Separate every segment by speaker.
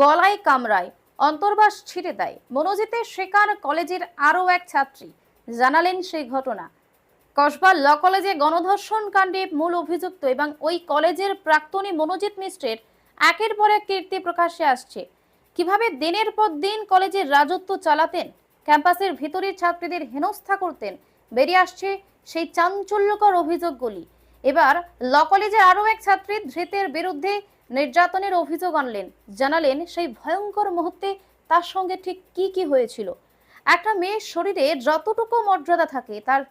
Speaker 1: গলায় কামড়ায় অন্তর্বাস ছিঁড়ে দেয়। মনোজিতে শেখার কলেজের আরও এক ছাত্রী। জানালেন সেই ঘটনা। কসবা ল কলেজে গণধর্ষণ কাণ্ডে মূল অভিযুক্ত এবং ওই কলেজের প্রাক্তনী মনোজিৎ মিশ্রের একের পর এক কীর্তি প্রকাশ্যে আসছে। কীভাবে দিনের পর দিন কলেজের রাজত্ব চালাতেন, ক্যাম্পাসের ভিতরের ছাত্রীদের হেনস্থা করতেন, বেরিয়ে আসছে সেই চাঞ্চল্যকর অভিযোগগুলি। এবার ল কলেজের আরও এক ছাত্রী ধৃতের বিরুদ্ধে নির্যাতনের অভিযোগ আনলেন। জানালেন, সেই ভয়ঙ্কর মুহূর্তে তার সঙ্গে ঠিক কি কি হয়েছিল। একটা মেয়ের শরীরে যতটুকু মর্যাদা থাকে, তার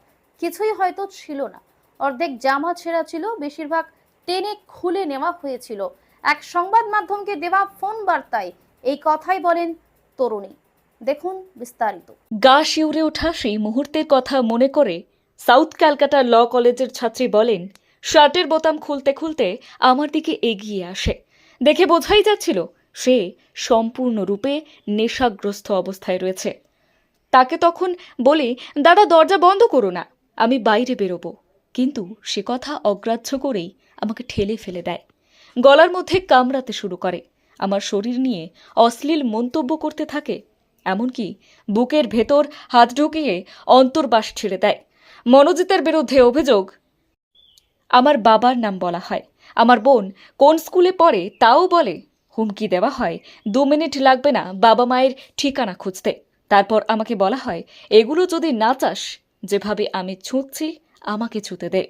Speaker 1: কিছুই হয়তো ছিল না। অর্ধেক জামা ছেঁড়া ছিল, বেশিরভাগ টেনে খুলে নেওয়া হয়েছিল। এক সংবাদ মাধ্যমকে দেওয়া ফোন বার্তায় এই কথাই বলেন তরুণী। দেখুন বিস্তারিত।
Speaker 2: গা শিউরে ওঠা সেই মুহূর্তের কথা মনে করে সাউথ ক্যালকাটা ল কলেজের ছাত্রী বলেন শার্টের বোতাম খুলতে খুলতে আমার দিকে এগিয়ে আসে। দেখে বোঝাই যাচ্ছিল, সে সম্পূর্ণরূপে নেশাগ্রস্ত অবস্থায় রয়েছে। তাকে তখন বলি, দাদা, দরজা বন্ধ করো না, আমি বাইরে বেরোবো। কিন্তু সে কথা অগ্রাহ্য করেই আমাকে ঠেলে ফেলে দেয়। গলার মধ্যে কামড়াতে শুরু করে। আমার শরীর নিয়ে অশ্লীল মন্তব্য করতে থাকে, এমনকি বুকের ভেতর হাত ঢুকিয়ে অন্তর্বাস ছেড়ে দেয়। মনোজিতের বিরুদ্ধে অভিযোগ আমার বাবার নাম বলা হয়। আমার বোন কোন স্কুলে পড়ে তাও বলে, হুমকি দেওয়া হয়, দু মিনিট লাগবে না, বাবা মায়ের ঠিকানা খুঁজতে। তারপর আমাকে বলা হয়, এগুলো যদি না চাস, যেভাবে আমি ছুঁচ্ছি, আমাকে ছুঁতে দে।